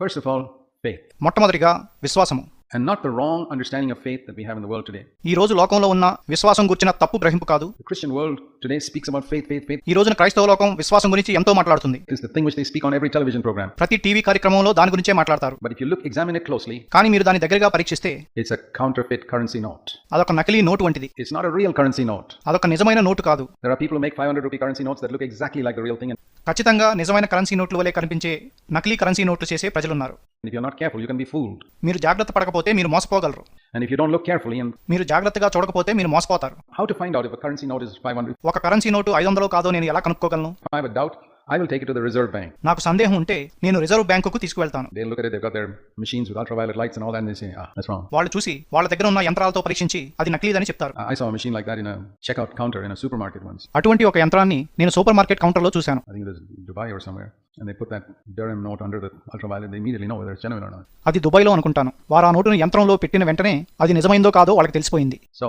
First of all faith మొట్టమొదటిగా విశ్వాసము And not the wrong understanding of faith that we have in the world today. ఈ రోజు లోకంలో ఉన్న విశ్వాసం గురించిన తప్పు గ్రహింపు కాదు The Christian world today speaks about faith, faith, faith. ఈ రోజున క్రైస్తవ లోకం విశ్వాసం గురించి ఎంతో మాట్లాడుతుంది It's the thing which they speak on every television program. ప్రతి టీవీ కార్యక్రమంలో దాని గురించే మాట్లాడతారు But if you look, examine it closely, కానీ మీరు దాని దగ్గరగా పరీక్షిస్తే it's a counterfeit currency note. అదొక నకిలీ నోటు వంటిది It's not a real currency note. అదొక నిజమైన నోటు కాదు There are people who make 500 rupee currency notes that look exactly like the real thing. And ఖచ్చితంగా నిజమైన కరెన్సీ నోట్ల వలె కనిపించే నకిలీ కరెన్సీ నోట్లు చేసే ప్రజలున్నారు if you're not careful, you can be fooled. మీరు జాగ్రత్త పడకపోతే మీరు మోసపోగలరు And if you don't look carefully and మీరు జాగ్రత్తగా చూడకపోతే మీరు మోసపోతారు how to find out if a currency note is 500, ఒక కరెన్సీ నోటు ఐదు వందలో కాదో నేను ఎలా కనుక్కోగలను I have a doubt, I will take it to the Reserve Bank. నాకు సందేహం ఉంటే నేను రిజర్వ్ బ్యాంకుకు తీసుకువెళ్తాను They look at it, they've got their machines with ultraviolet lights and all that, and they say, ah, that's wrong. వాళ్ళు చూసి వాళ్ళ దగ్గర ఉన్న యంత్రాలతో పరీక్షించి అది నకిలీదని చెప్తారు I saw a machine like that in a checkout counter in a supermarket once. అటువంటి ఒక యంత్రాన్ని నేను సూపర్ మార్కెట్ కౌంటర్లో చూశాను I think it was Dubai or somewhere. And they put that dirham note under the ultraviolet. They immediately know whether it's genuine or not. అది దుబాయ్లో అనుకుంటాను వారు ఆ నోటును యంత్రంలో పెట్టిన వెంటనే అది నిజమైందో కాదో వాళ్ళకి తెలిసిపోయింది So,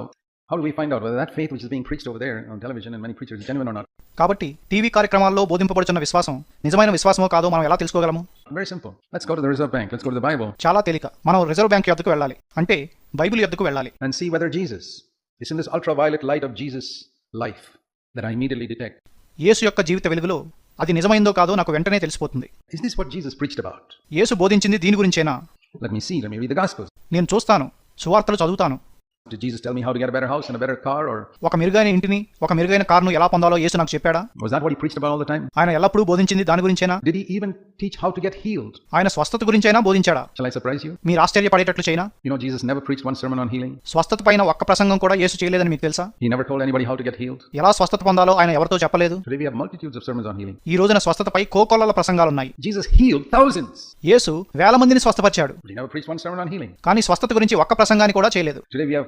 how do we find out whether that faith which is being preached over there on television and many preachers is genuine or not? కాబట్టి టీవీ కార్యక్రమాల్లో బోధింపబడుతున్న విశ్వాసం నిజమైన విశ్వాసమో కాదో మనం ఎలా తెలుసుకోగలము? చాలా తేలిక. మనం రిజర్వ్ బ్యాంక్ ఎద్దకు వెళ్ళాలి. అంటే బైబిల్ ఎద్దకు వెళ్ళాలి. And see whether Jesus in this light of Jesus life that I immediately యేసు యొక్క జీవిత వెలుగులో అది నిజమైందో కాదో నాకు వెంటనే తెలిసిపోతుంది. ఇస్ యేసు బోధించింది దీని గురించేనా? మీ సీ మీ రీడ్ నేను చూస్తాను. సువార్తలు చదువుతాను. Did Jesus tell me how to get a better house and a better car? Or ఒక మెరుగైన ఇంటిని ఒక మెరుగైన కారును ఎలా పొందాలో యేసు నాకు చెప్పాడా was that what he preached about all the time? ఆయన ఎల్లప్పుడూ బోధించింది దాని గురించేనా Did he even teach how to get healed? ఆయన స్వస్థత గురించైనా బోధించాడా Shall I surprise you? మీరు ఆశ్చర్యపడేటట్లు చేయనా You know, Jesus never preached one sermon on healing. స్వస్థత పైన ఒక్క ప్రసంగం కూడా యేసు చేయలేదని మీకు తెలుసా He never told anybody how to get healed. ఎలా స్వస్థత పొందాలో ఆయన ఎవరితో చెప్పలేదు Today we have multitudes of sermons on healing. ఈ రోజున స్వస్థతపై కోకొల్లల ప్రసంగాలున్నాయి Jesus healed thousands, యేసు వేల మందిని స్వస్థపరిచాడు he never preached one sermon on healing. కానీ స్వస్థత గురించి ఒక్క ప్రసంగాన్ని కూడా చేయలేదు Today we have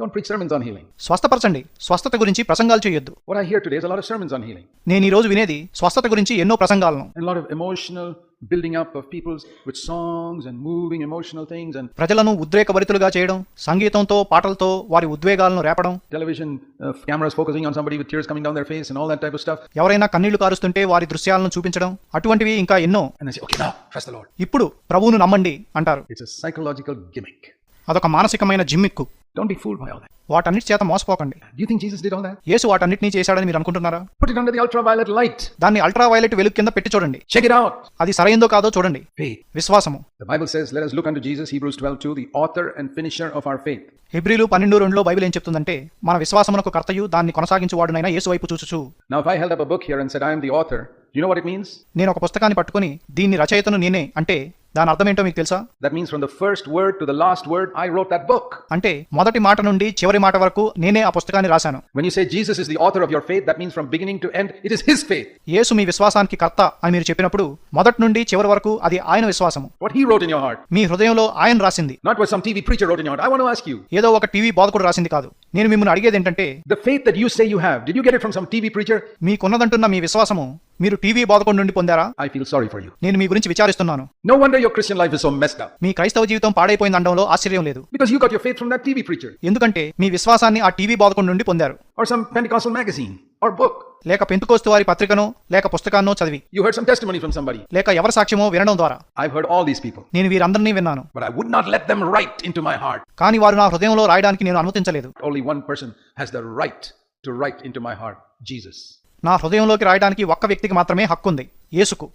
don't preach sermons on healing స్వస్థపరచండి. స్వస్థత గురించి ప్రసంగాలు చేయొద్దు. What I hear today is a lot of sermons on healing నేను ఈ రోజు వినేది స్వస్థత గురించి ఎన్నో ప్రసంగాలను. And lot of emotional building up of peoples with songs and moving emotional things and ప్రజలను ఉద్రేక ఉద్రేకభరితులుగా చేయడం సంగీతంతో పాటలతో వారి ఉద్వేగాలను రేపడం. Television cameras focusing on somebody with tears coming down their face and all that type of stuff ఎవరైనా కన్నీళ్ళు కారుస్తుంటే వారి దృశ్యాలను చూపించడం అటువంటివి ఇంకా ఎన్నో. Okay now praise the Lord ఇప్పుడు ప్రభువును నమ్మండి అంటారు. ఇట్స్ అ సైకలాజికల్ గిమిక్ అదొక మానసికమైన gimmick. Don't be fooled by all that వాటన్నిటి చేత మోసపోకండి. You think Jesus did all that యేసు వాటన్నిటిని చేశాడని మీరు అనుకుంటున్నారా? Put it under the ultraviolet light దాన్ని అల్ట్రా వైలెట్ వెలుగు కింద పెట్టి చూడండి. చెక్ ఇట్ అవుట్ అది సరైందో కాదో చూడండి. విశ్వాసము. The Bible says let us look unto Jesus Hebrews 12:2 the author and finisher of our faith హెబ్రీలు పన్నెండు లో బైబిల్ ఏం చెప్తుందంటే మన విశ్వాసమునకు కర్తయు దాన్ని కొనసాగించి కొనసాగించువాడునైన ఏసు వైపు చూచుచు. Now if book here and said నేను ఒక పుస్తకాన్ని పట్టుకొని దీన్ని రచయితను నేనే అంటే దాని అర్థం ఏంటో మీకు తెలుసా? That first word last word I wrote book అంటే మొద మాట నుండి చివరి మాట వరకు నేనే ఆ పుస్తకాన్ని రాశాను When you say Jesus is the author of your faith, that means from beginning to end, it is his faith. యేసు మీ విశ్వాసానికి కర్త అని మీరు చెప్పినప్పుడు మొదటి నుండి చివరి వరకు అది ఆయన విశ్వాసము What he wrote in your heart, మీ హృదయంలో ఆయన రాసింది not what some TV preacher wrote in your heart. I want to ask you, ఏదో ఒక టీవీ బోధకుడు రాసింది కాదు నేను మిమ్మల్ని అడిగేది ఏంటంటే the faith that you say you have, did you get it from some TV preacher? మీకున్నదంటున్న మీ విశ్వాసము మీరు టీవీ బోధకుండా నుండి పొందారా? I feel sorry for you నేను మీ గురించి విచారిస్తున్నాను. No wonder your Christian life is so messed up మీ క్రైస్తవ జీవితం పాడైపోయిన అండంలో ఆశ్చర్యం లేదు. Because you got your faith from that TV preacher ఎందుకంటే మీ విశ్వాసాన్ని ఆ టీవీ బోధకుండా నుండి పొందారు. Or some Pentecostal magazine or book లేక పెంతుకోస్త వారి పత్రికను లేక పుస్తకాన్నో చదివి. You heard some testimony from somebody లేక ఎవరి సాక్ష్యమో వినడం ద్వారా. I heard all these people నేను వీరందరిని విన్నాను. But I would not let them write into my heart కానీ వారు నా హృదయంలో రాయడానికి నేను అనుమతించలేదు. Only one person has the right to write into my heart Jesus నా హృదయంలోకి రాయడానికి ఒక్క వ్యక్తికి మాత్రమే హక్కు ఉంది యేసుకు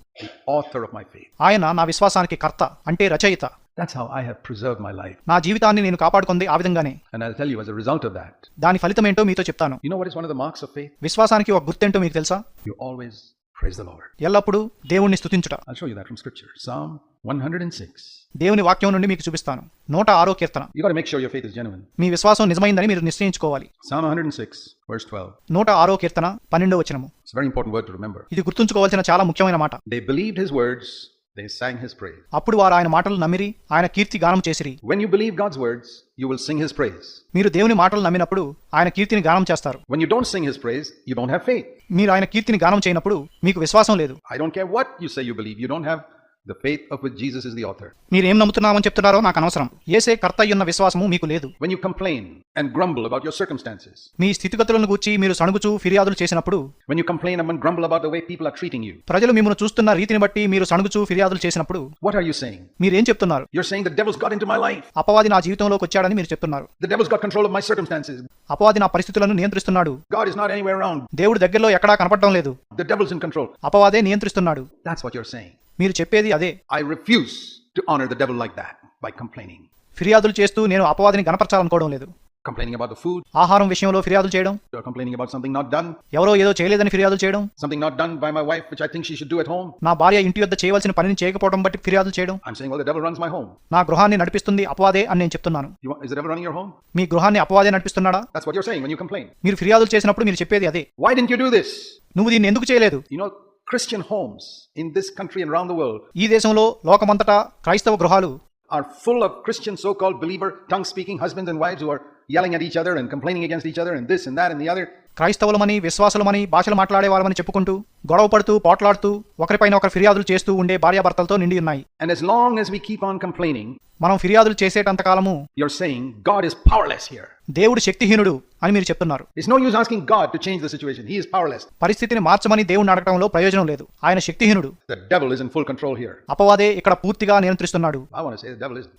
ఆయన నా విశ్వాసానికి కర్త అంటే రచయిత That's how I have preserved my life. నా జీవితాన్ని నేను కాపాడుకుంది ఆ విధంగానే. And I'll tell you as a result of that. దాని ఫలితం ఏంటో మీతో చెప్తాను. You know what is one of the marks of faith? విశ్వాసానికి ఒక గుర్తు ఏంటో మీకు తెలుసా? You always praise the Lord ఎల్లప్పుడూ దేవుణ్ణి స్తుతించుట. I show you that from scripture Psalm 106 దేవుని వాక్యం నుండి మీకు చూపిస్తాను. 106 కీర్తన. You got make show your faith is genuine మీ విశ్వాసం నిజమైందని మీరు నిశ్చయించుకోవాలి. సామ్ 106 వర్స్ 12 106 కీర్తన 12వ వచనము. It's very important word to remember ఇది గుర్తుంచుకోవాల్సిన చాలా ముఖ్యమైన మాట. They believed his words they sang his praise. అప్పుడు వారు ఆయన మాటలు నమ్మిరి ఆయన కీర్తి గానం చేసిరి When you believe God's words, you will sing his praise. మీరు దేవుని మాటలు నమ్మినప్పుడు ఆయన కీర్తిని గానం చేస్తారు When you don't sing his praise, you don't have faith. మీరు ఆయన కీర్తిని గానం చేయనప్పుడు మీకు విశ్వాసం లేదు I don't care what you say you believe, you don't have The faith of which Jesus is the author. మీరేం నమ్ముతున్నామని చెప్తున్నారో నాకు అనవసరం ఏసే కర్త అయ్యున్న విశ్వాసము మీకు లేదు When you complain and grumble about your circumstances, మీ స్థితిగతులను గూర్చి మీరు సణుగుచూ ఫిర్యాదులు చేసినప్పుడు when you complain and grumble about the way people are treating you, ప్రజలు మిమ్మల్ని చూస్తున్న రీతిని బట్టి మీరు సణుగుచూ ఫిర్యాదులు చేసినప్పుడు what are you saying? మీరేం చెప్తున్నారు You're saying the devil's got into my life. అపవాది నా జీవితంలోకి వచ్చాడని మీరు చెప్తున్నారు The devil's got control of my circumstances. అపవాది నా పరిస్థితులను నియంత్రిస్తున్నాడు God is not anywhere around. దేవుడు దగ్గరలో ఎక్కడా కనపడడం లేదు The devil's in control. అపవాదే నియంత్రిస్తున్నాడు That's what you're saying. మీరు చెప్పేది అదే. I refuse to honour the devil like that by complaining ఫిర్యాదులు చేస్తూ నేను అపవాదిని గణపరచాలనుకోవడం లేదు. కంప్లైనింగ్ అబౌట్ ద ఫుడ్ ఆహారం విషయంలో ఫిర్యాదులు చేయడం. Complaining about something not done ఎవరో ఏదో చేయలేదని ఫిర్యాదులు చేయడం. Something not done by my wife which I think she should do at home నా భార్య ఇంటి వద్ద చేయవలసిన పనిని చేయకపోవడం బట్టి ఫిర్యాదులు చేయడం. I am saying all the devil runs my home నా గృహాన్ని నడిపిస్తుంది అపవాదే అని నేను చెప్తున్నాను. Is the running your home మీ గృహాన్ని అపవాదే నడిపిస్తున్నాడా? That's what you are saying when you complain మీరు ఫిర్యాదులు చేసినప్పుడు మీరు చెప్పేది అదే. Why did you do this నువ్వు దీన్ని ఎందుకు చేయలేదు? You know Christian homes in this country and around the world ఈ దేశంలో లోకమంతటా క్రైస్తవ గృహాలు are full of Christian so called believer, tongue speaking husbands and wives who are yelling at each other and complaining against each other and this and that and the other. క్రైస్తవులమని విశ్వాసులమని భాషలు మాట్లాడే వాళ్ళమని చెప్పుకుంటూ గొడవ పడుతూ పోట్లాడుతూ ఒకరిపైన ఒకరు ఫిర్యాదులు చేస్తూ ఉండే భార్యాభర్తలతో నిండి ఉన్నాయి. And long we keep on complaining మనం ఫిర్యాదులు చేసేటంత కాలము saying God is powerless here దేవుడు శక్తిహీనుడు అని మీరు చెప్తున్నారు. Is no use asking God change situation he powerless పరిస్థితిని మార్చమని దేవుని అడగడంలో ప్రయోజనం లేదు. ఆయన శక్తిహీనుడు. The devil is full control here అపవాదే ఇక్కడ పూర్తిగా నియంత్రిస్తున్నాడు. ఐ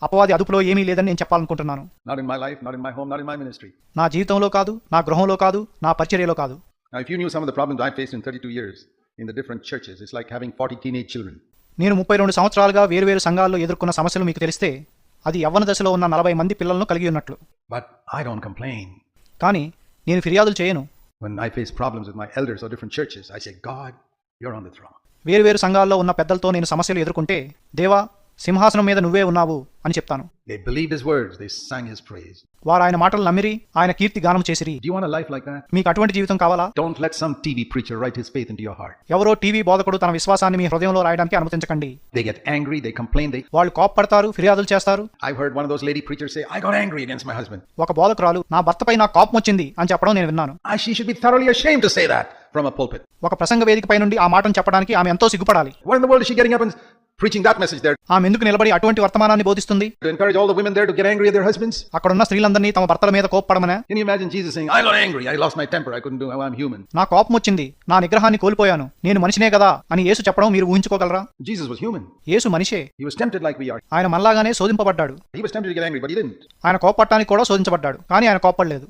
అపవాది అదుపులో ఏమీ లేదని నేను చెప్పాలనుకుంటున్నాను. Not my life not in my my ministry నా జీవితంలో కాదు నా గృహంలో కాదు నా పరిచర్యలో కాదు. Now, if you knew some of the problems I faced in 32 years in the different churches, it's like having 40 teenage children. నేను ముప్పై రెండు సంవత్సరాలుగా వేరువేరు సంఘాల్లో ఎదుర్కొన్న సమస్యలు మీకు తెలిస్తే అది యవ్వన దశలో ఉన్న నలభై మంది పిల్లలను కలిగి ఉన్నట్లు But I don't complain. కానీ నేను ఫిర్యాదులు చేయను When I face problems with my elders or different churches, I say, God, you're on the throne. వేరువేరు సంఘాల్లో ఉన్న పెద్దలతో నేను సమస్యలు ఎదుర్కొంటే దేవా సింహాసనం మీద నువ్వే ఉన్నావు అని చెప్తాను. They believe his words they వారు ఆయన మాటలు నమ్మిరి ఆయన కీర్తి గానం చేసిరి. డు లైఫ్ లైక్ మీకు అటువంటి జీవితం కావాలా? Don't let some TV preacher write his faith heart ఎవరో టీవీ బోధకుడు తన విశ్వాసాన్ని మీ హృదయంలో రాయడానికి అనుమతించకండి. దే దే కంప్లైన్ దే వాళ్ళు కోపపడతారు ఫిర్యాదులు చేస్తారు. I heard one of lady preachers I got my husband ఒక బోధకురాలు నా భర్తపై నా కోపం వచ్చింది అని చెప్పడం నేను విన్నాను. I to say that from ఒక ప్రసంగ వేదికపై నుండి ఆ మాటను చెప్పడానికి ఆమె ఎంతో సిగ్గుపడాలి. ప్రీచింగ్ మెసేజ్ ఆమె ఎందుకు నిలబడి అటువంటి వర్తమానాన్ని బోధిస్తు చెప్తుంది అక్కడ ఉన్న స్త్రీలందరినీ తమ భర్తల మీద కోప్పడమని. నా కోపం వచ్చింది నా నిగ్రహాన్ని కోల్పోయాను. నేను మనిషినే కదా అని యేసు చెప్పడం మీరు ఊహించుకోగలరా? యేసు మనిషే. ఆయన మనలాగానే శోధింపబడ్డాడు. ఆయన కోపడటానికి కూడా శోధించబడ్డాడు. కానీ ఆయన కోపడలేదు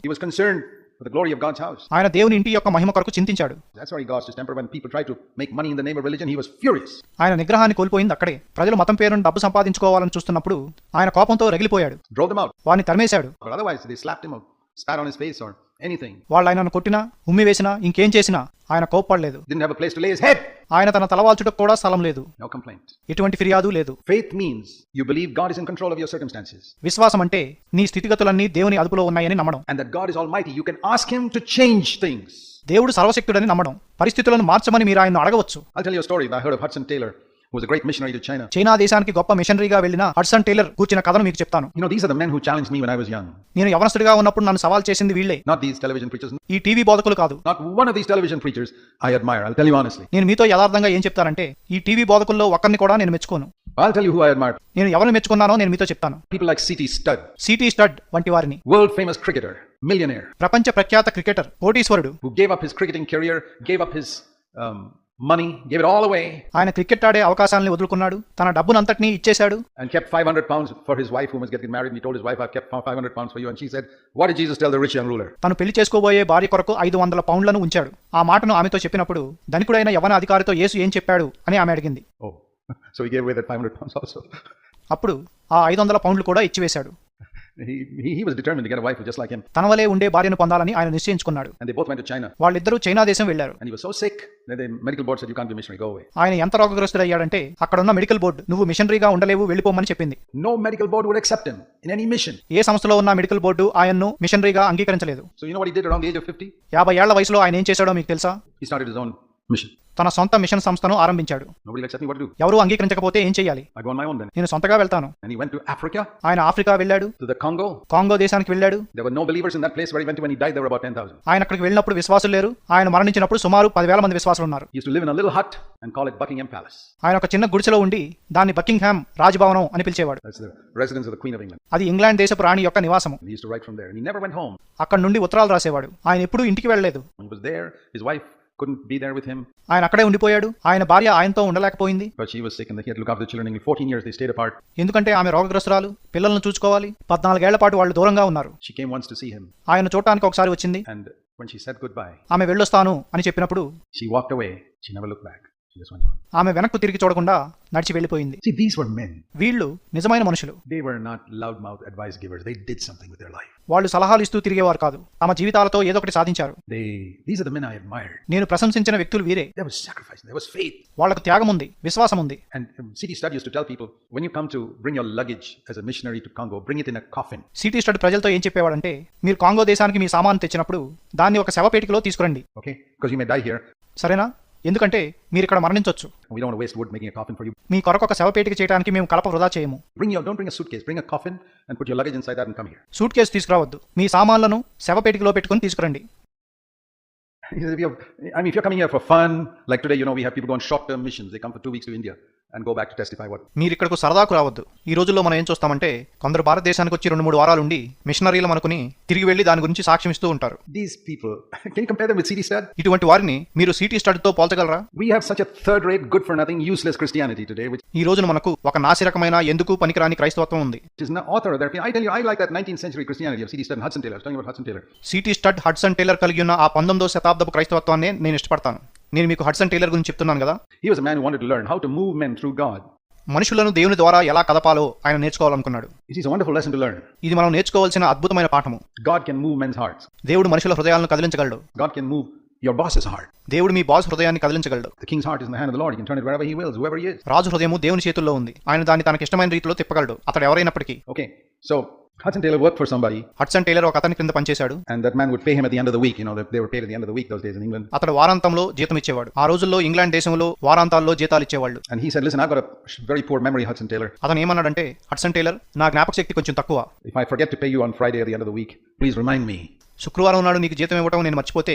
for the glory of God's house. ఆయన దేవుని ఇంటి యొక్క మహిమ కొరకు చింతించాడు That's why he lost his temper when people tried to make money in the name of religion. He was furious. ఆయన నిగ్రహాన్ని కోల్పోయింది అక్కడే ప్రజలు మతం పేరును డబ్బు సంపాదించుకోవాలని చూస్తున్నప్పుడు ఆయన కోపంతో రగిలిపోయాడు Drove them out. వారిని తరిమేశాడు But otherwise, they slapped him or spat on his face or anything వాళ్ళు ఆయనను కొట్టినా ఉమ్మి వేసినా ఇంకేం చేసినా ఆయన కోపడలేదు ఆయన తన తలవాల్చుట కూడా స్థలం లేదు. ఎటువంటి ఫిర్యాదు లేదు. Faith means you believe God in control of your circumstances విశ్వాసం అంటే నీ స్థితిగతులన్నీ దేవుని అదుపులో ఉన్నాయని నమ్మడం. And that God almighty you can ask him to change things దేవుడు సర్వశక్తుడని నమ్మడం. పరిస్థితులను మార్చమని మీరు ఆయన అడగవచ్చు. I tell story I heard China దేశానికి గొప్ప మిషనరీగా వెళ్ళిన హర్సన్ టేలర్ కూర్చిన కథను మీకు చెప్తాను. You know these are the men me when I was young నేను యవనస్తుడిగా ఉన్నప్పుడు నన్ను సవాల్ చేసింది వీళ్ళే. నాట్ దీస్ టెలివిజన్ ప్రీచర్స్ ఈ టీవీ బోధకులు కాదు. Not one of these television preachers I admire నేను మీతో యదార్థంగా ఏం చెప్తానంటే ఈ టీవీ బోధకుల్లో ఒక్కరిని కూడా నేను మెచ్చుకోను. I'll tell you who I admire నేను ఎవరిని మెచ్చుకున్నానో నేను మీతో చెప్తాను. People like C T Studd C T Studd వంటి వారిని. వరల్డ్ ఫేమస్ క్రికెటర్ మిలియనేర్ ప్రపంచ ప్రఖ్యాత క్రికెటర్ కోటీశ్వరుడు. Who gave up his cricketing career gave up his money, gave it all away, ఆయన క్రికెట్ ఆడే అవకాశాలను వదులుకున్నాడు తన డబ్బునంతటినీ ఇచ్చేశాడు and kept 500 pounds for his wife who was getting married. And he told his wife, I've kept 500 pounds for you. And she said, What did Jesus tell the rich young ruler? తను పెళ్ళి చేసుకోబోయే భార్య కొరకు ఐదు వందల పౌండ్లను ఉంచాడు ఆ మాటను ఆమెతో చెప్పినప్పుడు ధనికుడైన యవన అధికారితో యేసు ఏం చెప్పాడు అని ఆమె అడిగింది Oh, so he gave away that 500 pounds also. అప్పుడు ఆ ఐదు వందల పౌండ్లు కూడా ఇచ్చివేశాడు తన వలే ఉండే భార్యను పొందాలని ఆయన నిశ్చయించుకున్నాడు And they both went to China. వాళ్ళిద్దరూ చైనా దేశం వెళ్ళారు And he was so sick that the medical board said, You can't be a missionary, go away. ఆయన ఎంత రోగగ్రస్తుడయ్యాడంటే అక్కడున్న మెడికల్ బోర్డు నువ్వు మిషనరీగా ఉండలేవు వెళ్ళిపోమని చెప్పింది No medical board would accept him in any mission. ఏ సంస్థలో ఉన్న మెడికల్ బోర్డు ఆయన్ను మిషనరీగా అంగీకరించలేదు So you know what he did around the age of 50? యాభై ఏళ్ళ వయసులో ఆయన ఏం చేశాడో మీకు తెలుసా He started his own mission. తన సొంత మిషన్ సంస్థను ఆరంభించాడు. ఎవరు అంగీకరించకపోతే ఏం చేయాలి? నేను సొంతగా వెళ్తాను. ఆయన ఆఫ్రికా వెళ్ళాడు. కాంగో కాంగో దేశానికి వెళ్ళాడు. ఆయన అక్కడికి వెళ్ళినప్పుడు విశ్వాసం లేరు. ఆయన మరణించినప్పుడు సుమారు పదివేల మంది విశ్వాసులు ఉన్నారు. ఆయన ఒక చిన్న గుడిసెలో ఉండి దాన్ని బకింగ్హామ్ రాజభవనం అని పిలిచేవాడు. అది ఇంగ్లాండ్ దేశపు రాణి యొక్క నివాసం అక్కడ నుండి ఉత్తరాలు రాసేవాడు. ఆయన ఎప్పుడు ఇంటికి వెళ్ళలేదు. Couldn't be there with him, ఆయన అక్కడే ఉండిపోయాడు ఆయన భార్య ఆయనతో ఉండలేకపోయింది but she was sick and he had to look after the children. Only 14 years they stayed apart. ఎందుకంటే ఆమె రోగగ్రస్తురాలు పిల్లలను చూసుకోవాలి పద్నాలుగేళ్ళ పాటు వాళ్ళు దూరంగా ఉన్నారు She came once to see him. ఆయన చూడటానికి ఒకసారి వచ్చింది And when she said goodbye, ఆమె వెళ్ళొస్తాను అని చెప్పినప్పుడు she walked away. She never looked back. ఆమె వెనక్కు తిరిగి చూడకుండా నడిచి వెళ్ళిపోయింది. వీళ్ళు నిజమైన మనుషులు. వాళ్ళు సలహాలు ఇస్తూ తిరిగేవారు కాదు. తమ జీవితాలతో ఏదో ఒకటి సాధించారు. నేను ప్రశంసించిన వ్యక్తులు వీరే. వాళ్ళకు త్యాగం ఉంది విశ్వాసం ఉంది. సిటీ స్టడ్ ప్రజలతో ఏం చెప్పేవాడంటే మీరు కాంగో దేశానికి మీ సామాను తెచ్చినప్పుడు దాన్ని ఒక శవ పేటికలో తీసుకురండి సరేనా? ఎందుకంటే మీరు ఇక్కడ మరణించవచ్చు We don't want to waste wood making a coffin for you. మీ కొరకు ఒక శవపేటిక చేయడానికి మేము కలప వృధా చేయము Bring your, don't bring a suitcase. Bring a coffin and put your luggage inside that and come here. Suitcase తీసుకురావద్దు మీ సామాన్లను శవపేటికలో పెట్టుకుని తీసుకురండి He says, if you're, I mean, if you're coming here for fun, like today, you know, we have people go on short-term missions. They come for two weeks to India and go back to testify what మీరు ఇక్కడకు సరదాకు రావద్దు. ఈ రోజుల్లో మనం ఏం చూస్తామంటే కొందరు భారతదేశానికి వచ్చి రెండు మూడు వారాలు ఉండి మిషనరీలు మనకుని తిరిగి వెళ్ళి దాని గురించి సాక్ష్యం ఇస్తూ ఉంటారు these people can compare C T Studd ఇటువంటి వారిని మీరు C T Studd పోల్చగలరా? We have such third rate good for nothing useless Christianity today which ఈ రోజున మనకు ఒక నాసిరకమైన ఎందుకు పనికిరాని క్రైస్తవత్వం ఉంది. It C T Studd Hudson Taylor C T Studd Hudson Taylor కలిగి ఉన్న ఆ 19వ శతాబ్దపు క్రైస్తవత్వాన్ని నేను ఇష్టపడతాను. నేను మీకు హడ్సన్ టైలర్ గురించి చెప్తున్నాను కదా. He was man wanted to learn how to move men through God మనుషులను దేవుని ద్వారా ఎలా కదపాలో ఆయన నేర్చుకోవాలనుకున్నాడు. It is wonderful lesson to learn ఇది మనం నేర్చుకోవాల్సిన అద్భుతమైన పాఠము. God can move men's hearts దేవుడు మనుషుల హృదయాలను కదిలించగలడు. God can move your boss is దేవుడు మీ బాస్ హృదయాన్ని కదిలించగలడు. The king's heart is in the hand of the Lord you can turn it wherever he wills wherever he is రాజు హృదయము దేవుని చేతుల్లో ఉంది. ఆయన దాన్ని తనకి ఇష్టమైన రీతిలో తిప్పగలడు. అతడు ఎవరైనప్పటికీ. Okay so Hudson Taylor worked for somebody, Hudson Taylor ఒక అతని క్రింద పనిచేశాడు and that man would pay him at the end of the week. You know, they, were paid at the end of the week those days in England. అతడు వారాంతంలో జీతం ఇచ్చేవాడు ఆ రోజుల్లో ఇంగ్లాండ్ దేశంలో వారాంతాల్లో జీతాలు ఇచ్చేవాళ్ళు And he said, Listen, I've got a very poor memory, Hudson Taylor. అతను ఏమన్నాడంటే హడ్సన్ టైలర్ నా జ్ఞాపక శక్తి కొంచెం తక్కువ If I forget to pay you on Friday at the end of the week, please remind me, శుక్రవారం నాడు నీకు జీతం ఇవ్వటం నేను మర్చిపోతే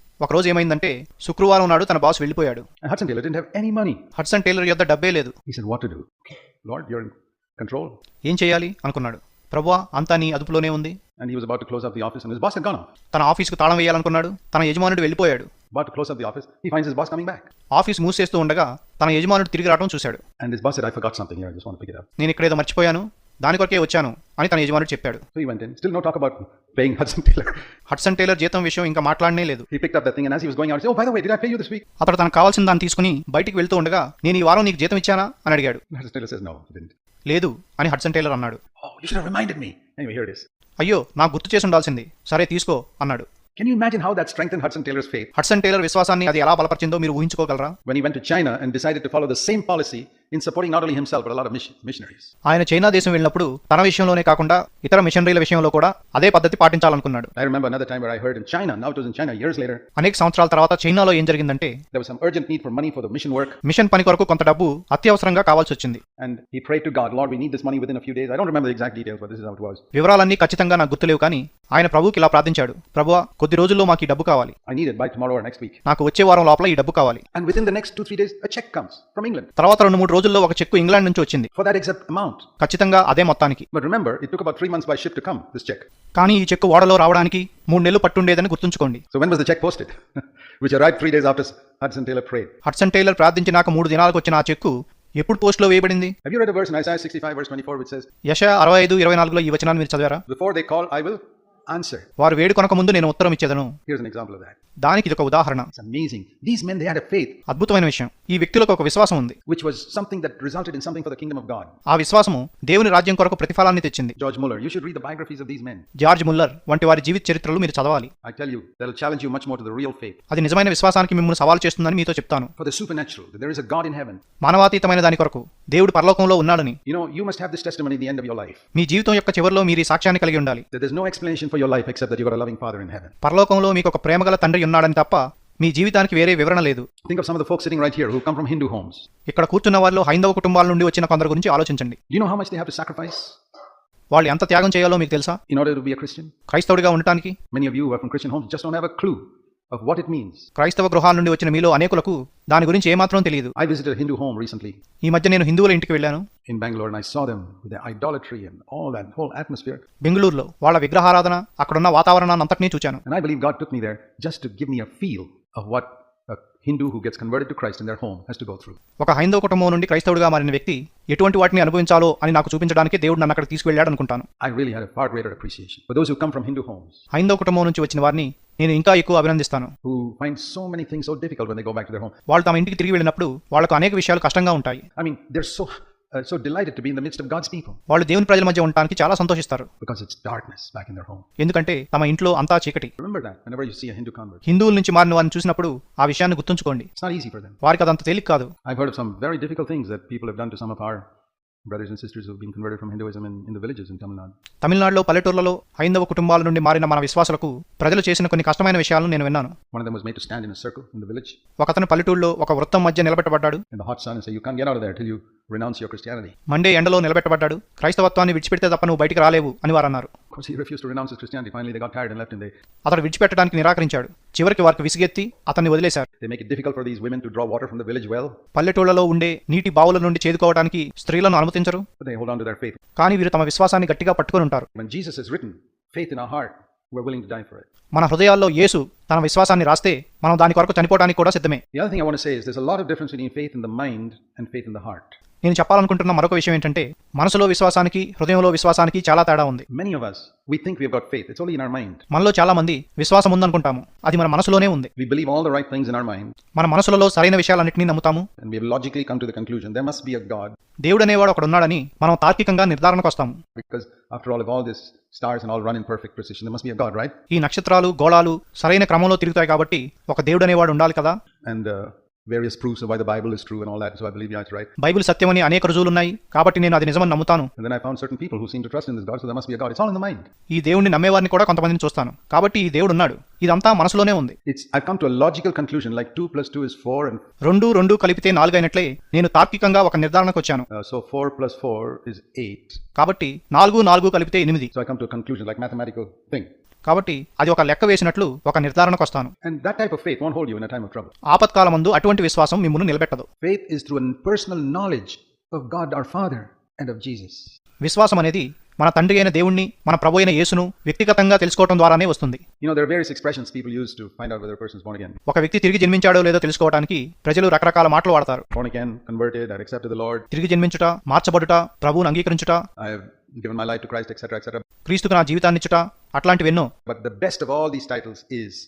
ఒక రోజు ఏమైందంటే శుక్రవారం నాడు తన బాస్ వెళ్ళిపోయాడు. Hudson any money Hudson Taylor యొక్క డబ్బే లేదు. He what to do Lord control ఏం చేయాలి? అనుకున్నాడు. ప్రభువా అంతా నీ అదుపులోనే ఉంది. And he was close up the office boss had తన ఆఫీస్కు తాళం వేయాలనుకున్నాడు. తన యజమానుడు వెళ్ళిపోయాడు. But close up the office he finds boss coming back office మూసేస్తూ ఉండగా తన యజమానుడు తిరిగి రావడం చూశాడు. And his boss said something here నేను ఇక్కడ ఏదో మర్చిపోయాను. దాని కొరకే వచ్చాను అని తన యజమానుడు చెప్పాడు So he went in. Still no talk about paying Hudson Taylor. Hudson Taylor జీతం విషయం ఇంకా మాట్లాడనే లేదు He picked up that thing, and as he was going out, he said, Oh, by the way, did I pay you this week? అతడు తనకు కావాల్సిన దాన్ని తీసుకుని బయటికి వెళ్తూ ఉండగా నేను ఈ వారం నీకు జీతం ఇచ్చానా అని అడిగాడు Hudson Taylor says, No, he didn't. లేదు అని హడ్సన్ టైలర్ అన్నాడు Oh, you should have reminded me. Anyway, here it is. అయ్యో నాకు గుర్తు చేసి ఉండాల్సింది సరే తీసుకో అన్నాడు Can you imagine how that strengthened Hudson Taylor's faith Hudson Taylor విశ్వాసాన్ని అది ఎలా బలపరిచిందో మీరు ఊహించుకోగలరా when he went to China and decided to follow the same policy in supporting not only himself but a mission missionaries ఆయన China దేశం వెళ్ళినప్పుడు తన విషయంలోనే కాకుండా ఇతర మిషనరీల విషయంలో కూడా అదే పద్ధతి పాటించాలనుకున్నాడు. I China now it China అనేక సంవత్సరాల తర్వాత చైనాలో ఏం జరిగిందంటే there urgent need for money for mission mission పని కొరకు కొంత డబ్బు అత్యవసరంగా కావాల్సి వచ్చింది. And he prayed to God Lord we need money within a days వివరాలన్నీ ఖచ్చితంగా నాకు గుర్తులేవు కానీ ఆయన ప్రభుకి ఇలా ప్రార్థించాడు. ప్రభువ కొద్ది రోజుల్లో మాకు ఈ డబ్బు కావాలి. I need it next week నాకు వచ్చే వారం లోపల ఈ డబ్బు కావాలి. And within next 2 days a cheque comes from England తర్వాత రెండు మూడు రోజుల్లో ఒక చెక్ ఇంగ్లాండ్ నుంచి వచ్చింది. అమౌంట్ ఖచ్చితంగా అదే మొత్తానికి. Remember it took about months by ship to cheque కానీ ఈ చెక్ ఓడలో రావడానికి మూడు నెలలు పట్టుండేదని గుర్తుంచుకోండి. So when was the cheque posted which arrive మూడు దినాలకు వచ్చిన ఆ చెక్ ఎప్పుడు పోస్ట్లో వేయబడింది have you read the verse in Isaiah 65 verse ఈ వచనాన్ని మీరు చదివారా? Call answer. వారు వేడుకొనక ముందు నేను ఉత్తరం ఇచ్చేదను Here's an example of that. దానికి ఇది ఒక ఉదాహరణ It's amazing. These men, they had a faith అద్భుతమైన విషయం ఈ వ్యక్తులకు ఒక విశ్వాసం ఉంది which was something that resulted in something for the kingdom of God. ఆ విశ్వాసము దేవుని రాజ్యం కొరకు ప్రతిఫలాన్ని తెచ్చింది George Muller, you should read the biographies of these men. George Muller వంటి వారి జీవిత చరిత్రలు మీరు చదవాలి I tell you, that'll challenge you much more to the real faith. అది నిజమైన విశ్వాసానికి మిమ్మల్ని సవాల్ చేస్తుందని మీతో చెప్తాను For the supernatural, that there is a God in heaven. మానవాతీతమైన దాని కొరకు దేవుడు పరలోకంలో ఉన్నాడని You know, you must have this testimony at the end of your life. మీ జీవితం యొక్క చివరిలో మీరు ఈ సాక్ష్యాన్ని కలిగి ఉండాలి That there's no explanation for your life except that you've got a loving Father in heaven. పరలోకంలో మీకు ఒక ప్రేమగల తండ్రి ఉన్నాడని తప్ప మీ జీవితానికి వేరే వివరణ లేదు Think of some of the folks sitting right here who come from Hindu homes. ఇక్కడ కూర్చున్న వాళ్ళు హైందవ కుటుంబాల నుండి వచ్చిన కొందరు గురించి ఆలోచించండి Do you know how much they have to sacrifice వాళ్ళు ఎంత త్యాగం చేయాలో మీకు తెలుసా in order to be a Christian? క్రైస్తవుడిగా ఉండటానికి Many of you who are from Christian homes just don't have a clue of what it means. క్రైస్తవ గృహాల నుండి వచ్చిన మీలో అనేకులకు దాని గురించి ఏమాత్రం తెలియదు I visited a Hindu home recently ఈ మధ్య నేను హిందువుల ఇంటికి వెళ్ళాను in Bangalore I saw them the idolatry and బెంగళూరులో వాళ్ళ విగ్రహారాధన అక్కడ ఉన్న వాతావరణాన్ని అంతటిని చూచాను and I believe God took me there just give me feel of what Hindu who gets converted to Christ in their home has to go through ఒక హైందో కుటుంబం నుండి క్రైస్తవుడిగా మారిన వ్యక్తి ఎటువంటి వాటిని అనుభవించాలో అని నాకు చూపించడానికి దేవుడు నన్ను అక్కడ తీసుకెళ్ళాడు అనుకుంటాను. I really have a far greater appreciation for those who come from Hindu homes హైందవ కుటుంబం నుంచి వచ్చిన వారిని నేను ఇంకా ఎక్కువ అభినందిస్తాను. Who find so many things so difficult when they go back to their home వాళ్ళు తమ ఇంటికి తిరిగి వెళ్ళినప్పుడు వాళ్ళకు అనేక విషయాలు కష్టంగా ఉంటాయి. I mean they're so so delighted to be in the midst of God's people వాళ్ళు దేవుని ప్రజల మధ్య ఉండడానికి చాలా సంతోషిస్తారు. Because it's darkness back in their home ఎందుకంటే తమ ఇంట్లో అంతా చీకటి. Remember that whenever you see a Hindu convert హిందువుల నుంచి మారిన వారిని చూసినప్పుడు ఆ విషయాన్ని గుర్తుంచుకోండి. సార్ ఈజీ ఫర్ దెం వారికి అదంత తేలిక కాదు. I heard some very difficult things that people have done to some of our brothers and sisters who've been converted from Hinduism in, in the villages in Tamil Nadu. తమిళనాడులో పల్లెటూర్లలో హైందవ కుటుంబాల నుండి మారిన మన విశ్వాసులకు ప్రజలు చేసిన కొన్ని కష్టమైన విషయాలను నేను విన్నాను One of them was made to stand in a circle in the village ఒకతను పల్లెటూరులో ఒక వృత్తం మధ్య నిలబెట్టబడ్డాడు in the hot sun and say, You can't get out of there till you renounce your Christianity. మండే ఎండలో నిలబెట్టబడ్డాడు క్రైస్తవత్వాన్ని విడిచిపెడితే తప్ప నువ్వు బయటికి రాలేవు అని వారు అన్నారు అతడు విడిచిపెట్టడానికి నిరాకరించాడు. చివరికి వారికి విసిగెత్తి అతన్ని వదిలేశారు. పల్లెటూళ్ళలో ఉండే నీటి బావుల నుండి చేదుకోవడానికి స్త్రీలను అనుమతించరు. కానీ వీరు తమ విశ్వాసాన్ని గట్టిగా పట్టుకుని ఉంటారు. మన హృదయాల్లో యేసు తన విశ్వాసాన్ని రాస్తే మనం దాని కొరకు చనిపోవడానికి కూడా సిద్ధమే. In in in the mind and heart నేను చెప్పాలనుకుంటున్న మరొక విషయం ఏంటంటే మనసులో విశ్వాసానికి హృదయంలో విశ్వాసానికి చాలా తేడా ఉంది. మనలో చాలా మంది విశ్వాసం ఉందనుకుంటాము. అది మన మనసులోనే ఉంది. మన మనసులో సరైన విషయాలన్నింటినీ నమ్ముతాము. దేవుడు అనేవాడు అక్కడ ఉన్నాడని మనం తార్కికంగా నిర్ధారణకు వస్తాము. ఈ నక్షత్రాలు గోళాలు సరైన క్రమంలో తిరుగుతాయి కాబట్టి ఒక దేవుడు అనేవాడు ఉండాలి కదా? And various proofs of why the Bible is true and all that. So I believe yeah, it's right. Bible సత్యమని అనేక రుజువులున్నాయి కాబట్టి నేను అది నిజమని నమ్ముతాను And then I found certain people who seem to trust in this God, so there must be a God. It's all in the mind. ఈ దేవుడిని నమ్మేవారిని కూడా కొంతమందిని చూస్తాను కాబట్టి ఈ దేవుడు ఉన్నాడు ఇదంతా మనసులోనే ఉంది It's I've come to a logical conclusion like two plus two is four, and రెండు రెండు కలిపితే నాలుగు అయినట్లే నేను తార్కికంగా ఒక నిర్ధారణకు వచ్చాను uh, so four plus four is eight. కాబట్టి నాలుగు నాలుగు కలిపితే ఎనిమిది So I come to a conclusion like mathematical thing. కాబట్టి అది ఒక లెక్క వేసినట్లు ఒక నిర్ధారణకు వస్తాను. ఆపత్కాలం ముందు అటువంటి విశ్వాసం మిమ్మల్ని నిలబెట్టదు. విశ్వాసం అనేది మన తండ్రి అయిన దేవుణ్ణి మన ప్రభు అయిన యేసును వ్యక్తిగతంగా తెలుసుకోవడం ద్వారానే వస్తుంది. ఒక వ్యక్తి తిరిగి జన్మించాడో లేదో తెలుసుకోవడానికి ప్రజలు రకరకాల మాటలు వాడతారు. తిరిగి జన్మించుట మార్చబడుట ప్రభువును అంగీకరించుట క్రీస్తుకు నా జీవితాన్నిచ్చుట అట్లాంటివెన్నో best of all these titles is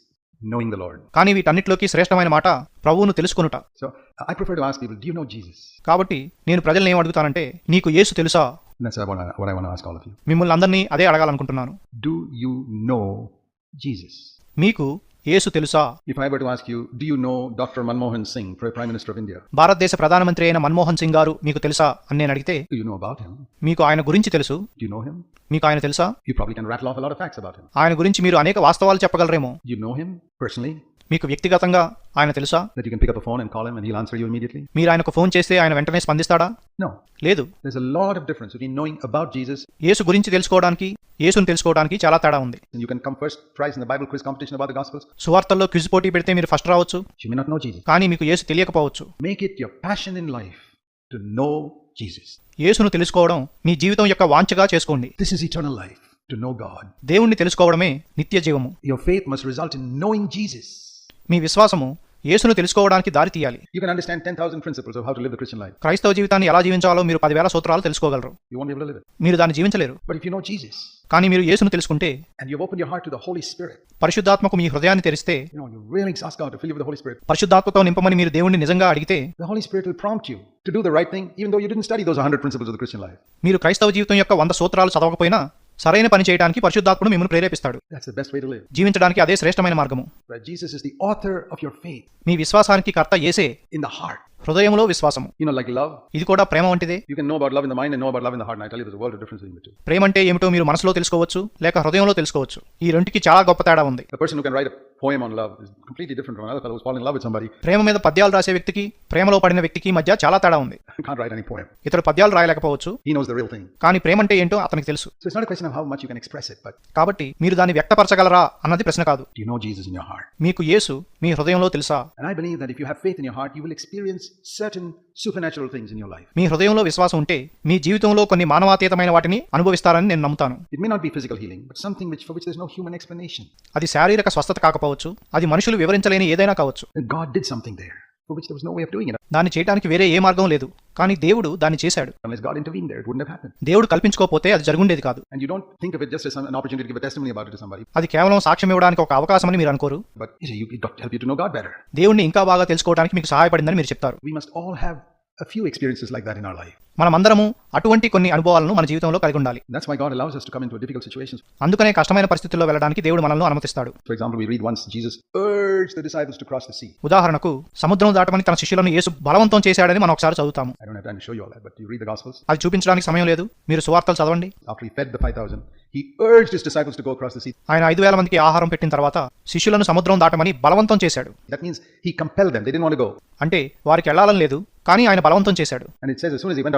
knowing the lord కానీ వీటన్నిటిలోకి శ్రేష్టమైన మాట ప్రభువును తెలుసుకునుట. So I prefer to ask people do you know Jesus కాబట్టి నేను ప్రజల్ని ఏం అడుగుతానంటే నీకు యేసు తెలుసా? నేను sir what I want ask all of you మిమ్మల్ని అందర్ని అదే అడగాలనుకుంటున్నాను. డు యు నో జీసస్ మీకు యేసు తెలుసా? If I what ask you do you know doctor Manmohan Singh prime minister of India భారతదేశ ప్రధానమంత్రి అయిన మన్మోహన్ సింగ్ గారు మీకు తెలుసా అని నేను అడిగితే యు నో అబౌట్ హిమ్ మీకు ఆయన గురించి తెలుసు? యు నో హిమ్ మీకు ఆయన తెలుసా? You probably can rattle off a lot of facts about him ఆయన గురించి మీరు అనేక వాస్తవాలు చెప్పగలరేమో. యు నో హిమ్ పర్సనల్లీ మీకు వ్యక్తిగతంగా ఆయన తెలుసా? మీరు ఆయనకు ఫోన్ చేస్తే ఆయన వెంటనే స్పందిస్తాడా? లేదు. అబౌట్ జీసస్ యేసు గురించి తెలుసుకోవడానికి యేసును తెలుసుకోవడానికి చాలా తేడా ఉంది. బైబుల్ క్విజ్ కాంపిటీషన్ సువార్తల్లో క్విజ్ పోటీ పెడితే మీరు ఫస్ట్ రావచ్చు. కానీ మీకు యేసు తెలియకపోవచ్చు. Make it your passion in life to know Jesus యేసును తెలుసుకోవడం మీ జీవితం యొక్క వాంచగా చేసుకోండి. This is eternal life to know God దేవుణ్ణి తెలుసుకోవడమే నిత్య జీవము. Faith must result knowing Jesus మీ విశ్వాసము యేసును తెలుసుకోవడానికి దారి తీయాలి. You can understand 10000 principles of how to live the Christian life క్రైస్తవ జీవితాన్ని ఎలా జీవించాలో మీరు 10000 సూత్రాలు తెలుసుకోగలరు. You won't be able to live మీరు దాన్ని జీవించలేరు. But if you know Jesus కానీ మీరు యేసును తెలుసుకుంటే and you open your heart to the Holy Spirit పరిశుద్ధాత్మకు మీ హృదయాన్ని తెరిస్తే you know you really ask God to fill you with the Holy Spirit పరిశుద్ధాత్మతో నింపమని మీరు దేవుణ్ణి నిజంగా అడిగితే the Holy Spirit will prompt you to do the right thing even though you didn't study those 100 principles of the Christian life మీరు క్రైస్తవ జీవితం యొక్క 100 సూత్రాలు చదవకపోయినా సరైన పని చేయడానికి పరిశుద్ధాత్ముడు మిమ్మల్ని ప్రేరేపిస్తాడు. జీవించడానికి అదే శ్రేష్టమైన మార్గము. మీ విశ్వాసానికి కర్త ఏసే ఇన్ ద హార్ట్ హృదయంలో విశ్వాసం యు నో ఇది కూడా ప్రేమ వంటిదే. You know about love in the world difference in ప్రేమ అంటే ఏమిటో మీరు మనసులో తెలుసుకోవచ్చు లేక హృదయంలో తెలుసుకోవచ్చు. ఈ రెంటికి చాలా గొప్ప తేడా ఉంది. పోయమ్ ఆన్ ప్రేమ మీద పద్యాలు రాసే వ్యక్తికి ప్రేమలో పడిన వ్యక్తికి మధ్య చాలా తేడా ఉంది. కాన్ రైట్ ఎనీ పద్యాలు రాయలేకపోవచ్చు. హీ నోస్ ద కానీ ప్రేమ అంటే ఏంటో అతనికి తెలుసు. So it's how much express కాబట్టి మీరు దాన్ని వ్యక్తపరచగలరా అన్నది ప్రశ్న కాదు. యు నో హార్ట్ మీకు యేసు మీ హృదయంలో తెలుసా? And I believe that if you have heart you experience certain supernatural things మీ హృదయంలో విశ్వాసం ఉంటే మీ జీవితంలో కొన్ని మానవాతీతమైన వాటిని అనుభవిస్తారని నేను నమ్ముతాను. It may not be physical healing but something human explanation అది శారీరక స్వస్థత కాకపోవచ్చు అది మనుషులు వివరించలేని ఏదైనా కావచ్చు. గాడ్ డిడ్ దాన్ని చేయడానికి వేరే ఏ మార్గం లేదు. కానీ దేవుడు దాన్ని చేశాడు. దేవుడు కల్పించుకోపోతే అది జరుగుండేది కాదు. అది కేవలం సాక్ష్యం ఇవ్వడానికి ఒక అవకాశం అని మీరు అనుకోరు. దేవుడిని ఇంకా బాగా తెలుసుకోవడానికి మీకు సహాయపడిందని మీరు చెప్తారు. మనమందరము అటువంటి కొన్ని అనుభవాలను మన జీవితంలో కలిగి ఉండాలి. అందుకనే కష్టమైన పరిస్థితుల్లో వెళ్ళడానికి దేవుడు మనల్ని అనుమతిస్తాడు. ఉదాహరణకు సముద్రం దాటమని తన శిష్యులను ఏసు బలవంతం చేశాడని మనం ఒకసారి చదువుతాము. అది చూపించడానికి సమయం లేదు. మీరు సువార్తలు చదవండి. ఆయన ఐదు వేల మందికి ఆహారం పెట్టిన తర్వాత శిష్యులను సముద్రం దాటమని బలవంతం చేశాడు. అంటే వారికి వెళ్ళాలని లేదు కానీ ఆయన బలవంతం చేశాడు.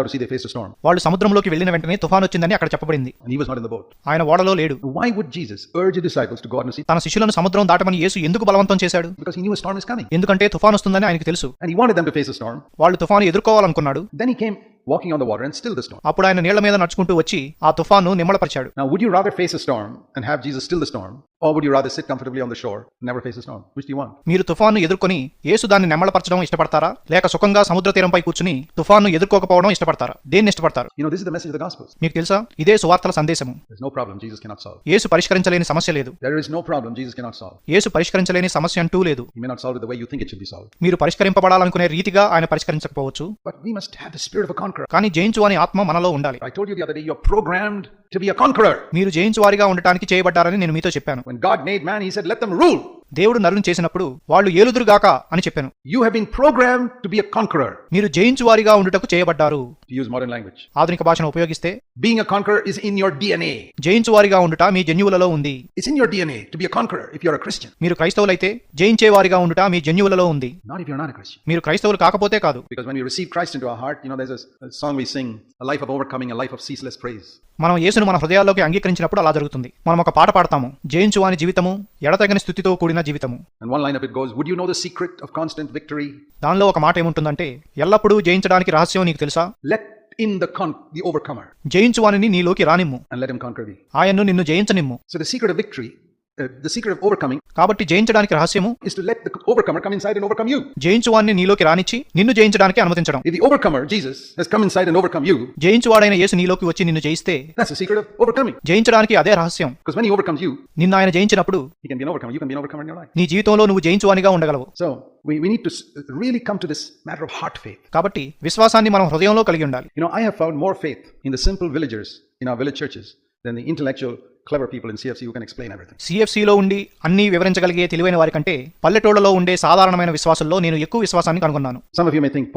To sea, they faced a storm. వాళ్ళు సముద్రంలోకి వెళ్ళిన వెంటనే తుఫాన్ వచ్చిందని అక్కడ చెప్పబడింది And he was not in the boat. ఆయన ఓడలో లేడు Why would Jesus urge his disciples to go out the sea? తన శిష్యులను సముద్రం దాటమని యేసు ఎందుకు బలవంతం చేశాడు Because he knew a storm is coming. ఎందుకంటే తుఫాన్ వస్తుందని ఆయనకు తెలుసు And he wanted them to face the storm. వాళ్ళు తుఫాను ఎదుర్కోవాలనుకున్నాడు Then he came walking on the water and still the storm. అప్పుడు ఆయన నీళ్ళ మీద నడుచుకుంటూ వచ్చి ఆ తుఫాను నిమ్మలపరిచాడు Now, would you rather face a storm and have Jesus still the storm? Or would you rather sit comfortably on the shore and never face a storm? Which do you want? మీరు తుఫాను ఎదుర్కొని యేసు దాన్ని నెమ్మలపరచడం ఇష్టపడతారా లేక సుఖంగా సముద్ర తీరంపై కూర్చుని తుఫాను ఎదుర్కోకపోవడం ఇష్టపడతారా దేన్ని ఇష్టపడతారు You know, this is the message of the Gospels. మీకు తెలుసా ఇదే సువార్తల సందేశము There's no problem Jesus cannot solve. యేసు పరిష్కరించలేని సమస్య లేదు There is no problem Jesus cannot solve. యేసు పరిష్కరించలేని సమస్య అంటూ లేదు He may not solve it the way you think it should be solved. మీరు పరిష్కరింపబడాలనుకునే రీతిగా ఆయన పరిష్కరించకపోవచ్చు But we must have the spirit of a conqueror. కానీ జయించు అనే ఆత్మ మనలో ఉండాలి. I told you the other to be a conqueror. మీరు జయించు వారిగా ఉండటానికి చేయబడ్డారని నేను మీతో చెప్పాను When God made man, he said, let them rule. దేవుడు నరుని చేసినప్పుడు వాళ్ళు ఏలుదురుగాక అని చెప్పాను You have been programmed to be a conqueror, మీరు జయించు వారిగా ఉండుటకు చేయబడ్డారు to use modern language. ఆధునిక భాషను ఉపయోగిస్తే Being a conqueror is in your DNA. జయించు వారిగా ఉండుట మీ జన్యువులలో ఉంది It's in your DNA to be a conqueror if you're a Christian. మీరు క్రైస్తవులైతే జయించే వారిగా ఉండుట మీ జన్యువులలో ఉంది Not if you're not a Christian. మీరు క్రైస్తవులు కాకపోతే కాదు Because when we receive Christ into our heart, you know, there's a, a song we sing, a life of overcoming, a life of ceaseless praise. మనం యేసును మన హృదయాల్లోకి అంగీకరించినప్పుడు అలా జరుగుతుంది మనం ఒక పాట పాడతాము జయించు వాని జీవితము ఎడతగని స్థుతితో కూడిన జీవితము And one line of it goes, Would you know the secret of constant victory? దానిలో ఒక మాట ఏముంటుందంటే ఎల్లప్పుడూ జయించడానికి రహస్యం నీకు తెలుసా Let in the con- the overcomer జయించు వానిని నీలోకి రానిమ్ము and let him conquer thee. ఆయన్ను నిన్ను జయించనిమ్ము So the secret of victory, uh, the secret of overcoming కాబట్టి జయించడానికి రహస్యము is to let the overcomer come inside and overcome you. జయించు వాన్ని నీలోకి రానిచ్చి నిన్ను జయించడానికి అనుమతించడం If the overcomer, Jesus, has come inside and overcome you, జయించువాడైన యేసు నీలోకి వచ్చి నిన్ను జయిస్తే that's the secret of overcoming. జయించడానికి అదే రహస్యం Because when he overcomes you, నిన్ను ఆయన జయించినప్పుడు he can be an overcomer. You can be an overcomer in your life. నీ జీవితంలో నువ్వు జయించువానిగా ఉండగలవు So we, we need to really come to this matter of heart faith. కాబట్టి విశ్వాసాన్ని మనం హృదయంలో కలిగి ఉండాలి You know, I have found more faith in the simple villagers in our village churches than the intellectual, clever people in CFC can explain everything ఉండి అన్ని వివరించగలిగే తెలివైన వారి కంటే పల్లెటూళ్ళలో ఉండే సాధారణమైన విశ్వాసంలో నేను ఎక్కువ విశ్వాసాన్ని కనుగొన్నాను. Some of you may think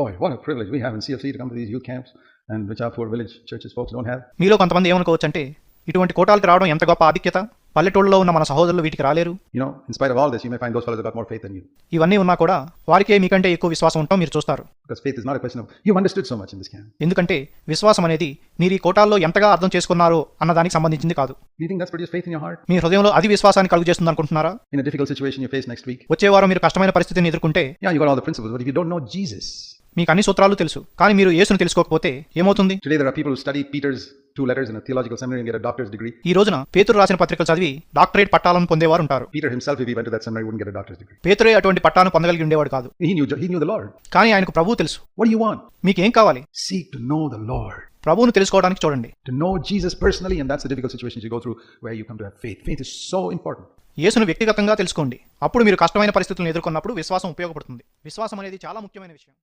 you camps and which are for village churches folks మీలో కొంతమంది ఏమనుకోవచ్చు అంటే ఇటువంటి కోటాలకు రావడం ఎంత గొప్ప ఆధిక్యత? పల్లెటూళ్ళలో ఉన్న మన సహోదరులు వీటికి రాలేరు. ఇవన్నీ ఉన్నా కూడా వారికే మీకంటే ఎక్కువ విశ్వాసం ఉంటాం మీరు చూస్తారు. ఎందుకంటే విశ్వాసం అనేది మీరు ఈ కోటాల్లో ఎంతగా అర్థం చేసుకున్నారు అన్న దానికి సంబంధించింది కాదు. మీ హృదయంలో అది విశ్వాసాన్ని కలుగు చేస్తుంది అనుకుంటున్నారా? వచ్చే వారం మీరు కష్టమైన పరిస్థితిని ఎదుర్కొంటే మీకు అన్ని సూత్రాలు తెలుసు. కానీ మీరు యేసును తెలుసుకోకపోతే ఏమవుతుంది? ఈ రోజున పేతురు రాసిన పత్రికలు చదివి డాక్టరేట్ పట్టాలను పొందేవారు ఉంటారు. పేతురే అటువంటి పట్టాలను పొందగలిగి ఉండేవాడు కాదు. కానీ ఆయనకు ప్రభు తెలుసు. మీకు ఏం కావాలి? ప్రభువును తెలుసుకోవడానికి చూడండి. To know Jesus personally and that's the difficult situation you go through where you come to have faith faith is so important యేసును వ్యక్తిగతంగా తెలుసుకోండి. అప్పుడు మీరు కష్టమైన పరిస్థితులను ఎదుర్కొన్నప్పుడు విశ్వాసం ఉపయోగపడుతుంది. విశ్వాసం అనేది చాలా ముఖ్యమైన విషయం.